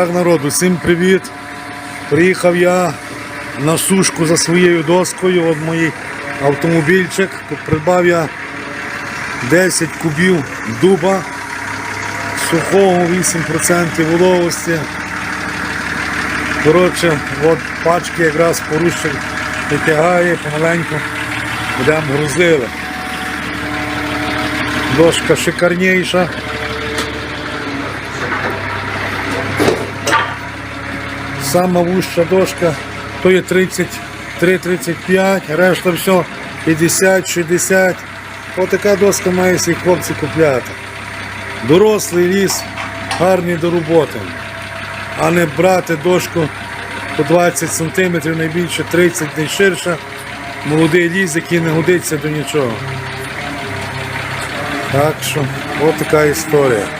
Так, народ, усім привіт. Приїхав я на сушку за своєю доскою. От мій автомобільчик. Придбав я 10 кубів дуба сухого 8% вологості. Коротше, от пачки якраз порушив витягає, помаленьку будемо грузили. Дошка шикарніша. Сама вуща дошка, то є 33-35, решта все 50-60. Отака доска має всі хлопці купляти. Дорослий ліс, гарний до роботи. А не брати дошку по 20 см, найбільше 30 не ширша. Молодий ліс, який не годиться до нічого. Так що, от така історія.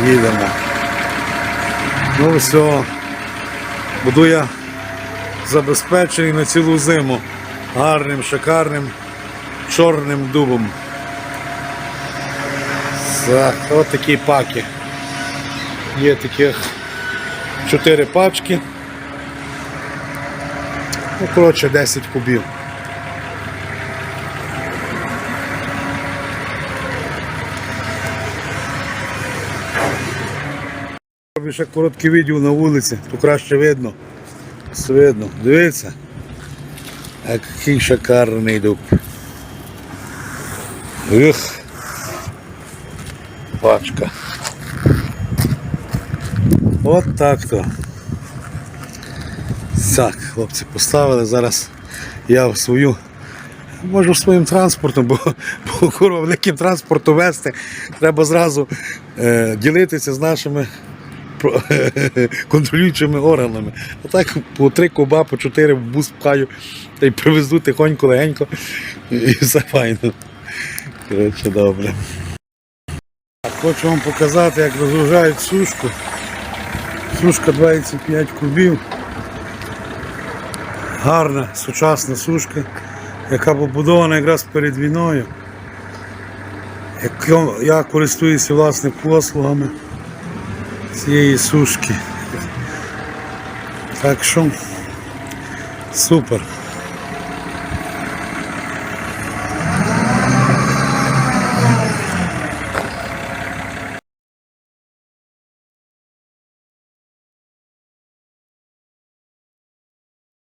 Їдемо. Ну все. Буду я забезпечений на цілу зиму гарним, шикарним, чорним дубом. Так, от такі паки. Є таких чотири пачки. Ну, коротше, 10 кубів. Роблю ще коротке відео на вулиці, то краще видно. Все видно. Дивіться. Який шикарний дуб. Ух. Пачка. От так то. Так, хлопці поставили. Зараз я в свою. Можу своїм транспортом, бо, бо курва великим транспортом вести. Треба зразу е, ділитися з нашими контролюючими органами. А так по три куба, по чотири в бус пхаю та й привезу тихонько, легенько і все файно. Коротше, добре. Хочу вам показати, як розгружають сушку. Сушка 25 кубів. Гарна сучасна сушка, яка побудована якраз перед війною. Я користуюся власне послугами цієї сушки. Так що супер.